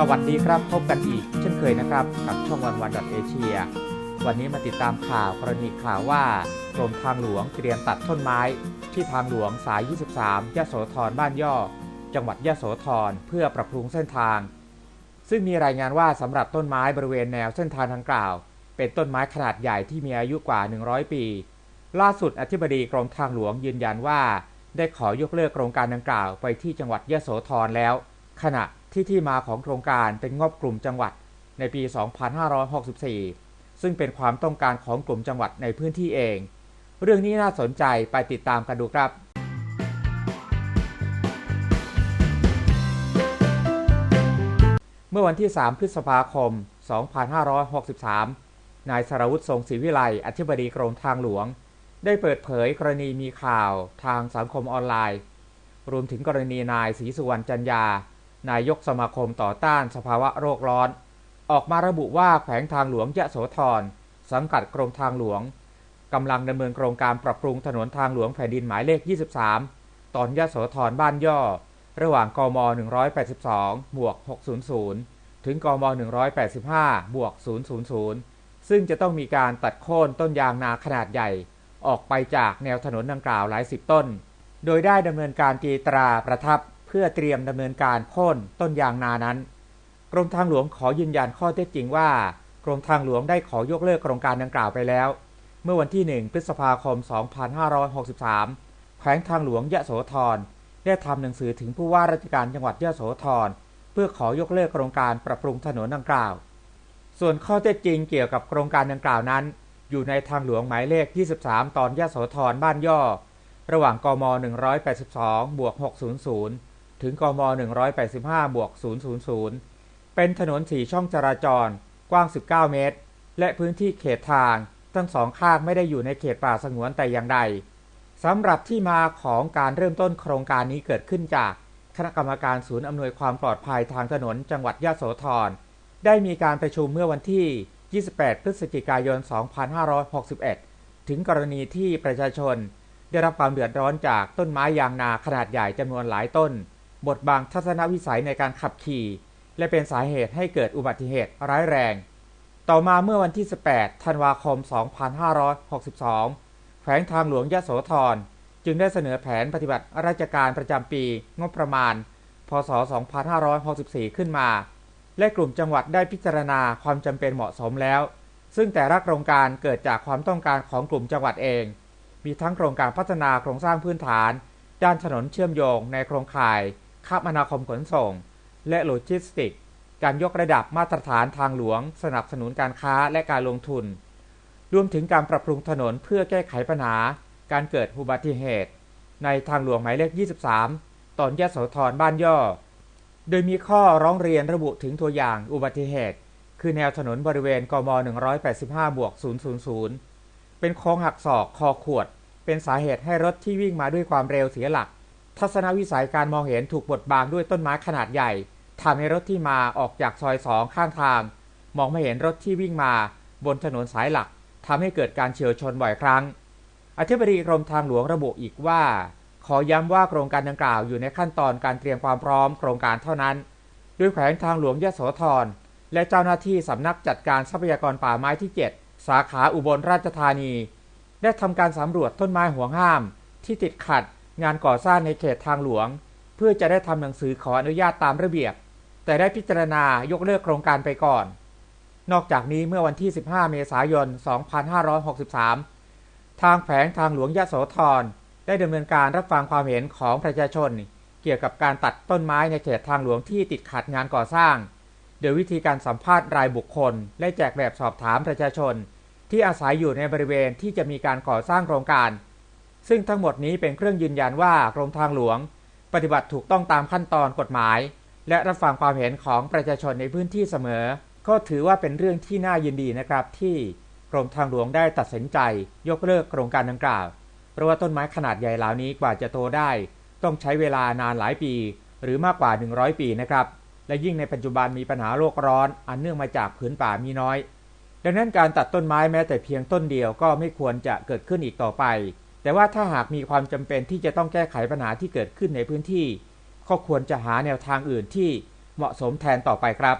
สวัสดีครับ พบกันอีก เช่นเคยนะครับ กับช่องวันวันดอทเอเชียวันนี้มาติดตามข่าวกรณีข่าวว่ากรมทางหลวงเตรียมตัดต้นไม้ ที่ทางหลวงสาย 23ยโสธรบ้านย่อ จังหวัดยโสธรเพื่อปรับปรุงเส้นทาง ซึ่งมีรายงานว่าสำหรับต้นไม้บริเวณแนวเส้นทางดังกล่าว เป็นต้นไม้ขนาดใหญ่ที่มีอายุกว่า 100 ปี ล่าสุดอธิบดีกรมทางหลวงยืนยันว่า ได้ขอยกเลิกโครงการดังกล่าวไปที่จังหวัดยโสธรแล้ว ขณะ ที่ที่มาของโครงการเป็นงบกลุ่มจังหวัดในปี 2564 ซึ่งเป็นความต้องการของกลุ่มจังหวัดในพื้นที่เอง เรื่องนี้น่าสนใจไปติดตามกันดูครับเมื่อวันที่ 3 พฤษภาคม 2563 นายสรวุฒิทรงศรีวิไล อธิบดีกรมทางหลวง ได้เปิดเผยกรณีมีข่าวทางสังคมออนไลน์ รวมถึงกรณีนายศรีสุวรรณจันยา นายกสมาคมต่อต้านสภาวะโรคร้อน ออกมาระบุว่าแขวงทางหลวงยะโสธรสังกัดกรมทางหลวงกำลังดำเนินโครงการปรับปรุงถนนทางหลวงแผ่นดินหมายเลข 23 ตอนยะโสธรบ้านย่อ ระหว่างกม 182 บวก 600 ถึงกม 185 บวก 000 ซึ่งจะต้องมีการตัดโค่นต้นยางนาขนาดใหญ่ ออกไปจากแนวถนนดังกล่าวหลายสิบต้น โดยได้ดำเนินการตีตราประทับ เพื่อเตรียมดำเนินการโค่นต้นยางนานั้น กรมทางหลวงขอยืนยันข้อเท็จจริงว่า กรมทางหลวงได้ขอยกเลิกโครงการดังกล่าวไปแล้ว เมื่อวันที่ 1 พฤษภาคม 2563 แขวงทางหลวงยะโสธรได้ทำหนังสือถึงผู้ว่าราชการจังหวัดยะโสธรเพื่อขอยกเลิกโครงการปรับปรุงถนนดังกล่าว ส่วนข้อเท็จจริงเกี่ยวกับโครงการดังกล่าวนั้น อยู่ในทางหลวงหมายเลข 23 ตอนยะโสธรบ้านย่อ ระหว่างกม 182บวก600 ถึงกม 185 บวก 000 เป็นถนนสี่ช่องจราจร กว้าง 19 เมตร และพื้นที่เขตทาง ทั้งสองข้างไม่ได้อยู่ในเขตป่าสงวนแต่อย่างใดสำหรับที่มาของการเริ่มต้นโครงการนี้เกิดขึ้นจากคณะกรรมการศูนย์อำนวยความปลอดภัยทางถนนจังหวัดยะโสธร ได้มีการประชุมเมื่อวันที่ 28 พฤศจิกายน 2561 ถึงกรณีที่ประชาชน ได้รับความเดือดร้อนจากต้นไม้ยางนาขนาดใหญ่จำนวนหลายต้น บทบังทัศนวิสัยในการขับขี่ และเป็นสาเหตุให้เกิดอุบัติเหตุร้ายแรง ต่อมาเมื่อวันที่ 18 ธันวาคม 2562 แขวงทางหลวงยะโสธรจึงได้เสนอแผนปฏิบัติราชการประจำปีงบประมาณ พศ 2564 ขึ้นมา และกลุ่มจังหวัดได้พิจารณาความจำเป็นเหมาะสมแล้ว ซึ่งแต่ละโครงการเกิดจากความต้องการของกลุ่มจังหวัดเอง มีทั้งโครงการพัฒนาโครงสร้างพื้นฐาน ด้านถนนเชื่อมโยงในโครงข่าย คมนาคมขนส่ง และโลจิสติก การยกระดับมาตรฐานทางหลวง สนับสนุนการค้าและการลงทุน รวมถึงการปรับปรุงถนนเพื่อแก้ไขปัญหา การเกิดอุบัติเหตุ ในทางหลวงหมายเลข 23 ตอนยะโสธรบ้านย่อ โดยมีข้อร้องเรียนระบุถึงตัวอย่างอุบัติเหตุ คือแนวถนนบริเวณกม 185บวก000 เป็นโค้งหักศอกคอขวด เป็นสาเหตุให้รถที่วิ่งมาด้วยความเร็วเสียหลัก ทัศนวิสัยการมองเห็นถูกบดบังด้วยต้นไม้ขนาดใหญ่ทำให้รถที่มาออกจากซอยสองข้างทาง มองไม่เห็นรถที่วิ่งมาบนถนนสายหลักทำให้เกิดการเฉียวชนบ่อยครั้ง อธิบดีกรมทางหลวงระบุอีกว่า ขอย้ำว่าโครงการดังกล่าวอยู่ในขั้นตอนการเตรียมความพร้อมโครงการเท่านั้นด้วยแขวงทางหลวงยโสธรและเจ้าหน้าที่สำนักจัดการทรัพยากรป่าไม้ที่ 7 สาขาอุบลราชธานี ได้ทำการสำรวจต้นไม้ห่วงห้ามที่ติดขัด งานก่อสร้างในเขตทางหลวง เพื่อจะได้ทำหนังสือขออนุญาตตามระเบียบ แต่ได้พิจารณายกเลิกโครงการไปก่อน นอกจากนี้เมื่อวันที่ 15 เมษายน 2563 ทางแผงทางหลวงยะโสธรได้ดำเนินการรับฟังความเห็นของประชาชน เกี่ยวกับการตัดต้นไม้ในเขตทางหลวงที่ติดขัดงานก่อสร้าง โดยวิธีการสัมภาษณ์รายบุคคล และแจกแบบสอบถามประชาชน ที่อาศัยอยู่ในบริเวณที่จะมีการก่อสร้างโครงการ ซึ่งทั้งหมดนี้เป็นเครื่องยืนยันว่ากรมทางหลวง ปฏิบัติถูกต้องตามขั้นตอนกฎหมาย และรับฟังความเห็นของประชาชนในพื้นที่เสมอ ก็ถือว่าเป็นเรื่องที่น่ายินดีนะครับ ที่กรมทางหลวงได้ตัดสินใจ ยกเลิกโครงการดังกล่าว เพราะว่าต้นไม้ขนาดใหญ่เหล่านี้กว่าจะโตได้ ต้องใช้เวลานานหลายปี หรือมากกว่า 100 ปีนะครับและยิ่งในปัจจุบันมีปัญหาโลกร้อน อันเนื่องมาจากผืนป่ามีน้อย ดังนั้นการตัดต้นไม้แม้แต่เพียงต้นเดียวก็ไม่ควรจะเกิดขึ้นอีกต่อไป แต่ว่าถ้าหากมีความจำเป็นที่จะต้องแก้ไขปัญหาที่เกิดขึ้นในพื้นที่ ก็ควรจะหาแนวทางอื่นที่เหมาะสมแทนต่อไปครับ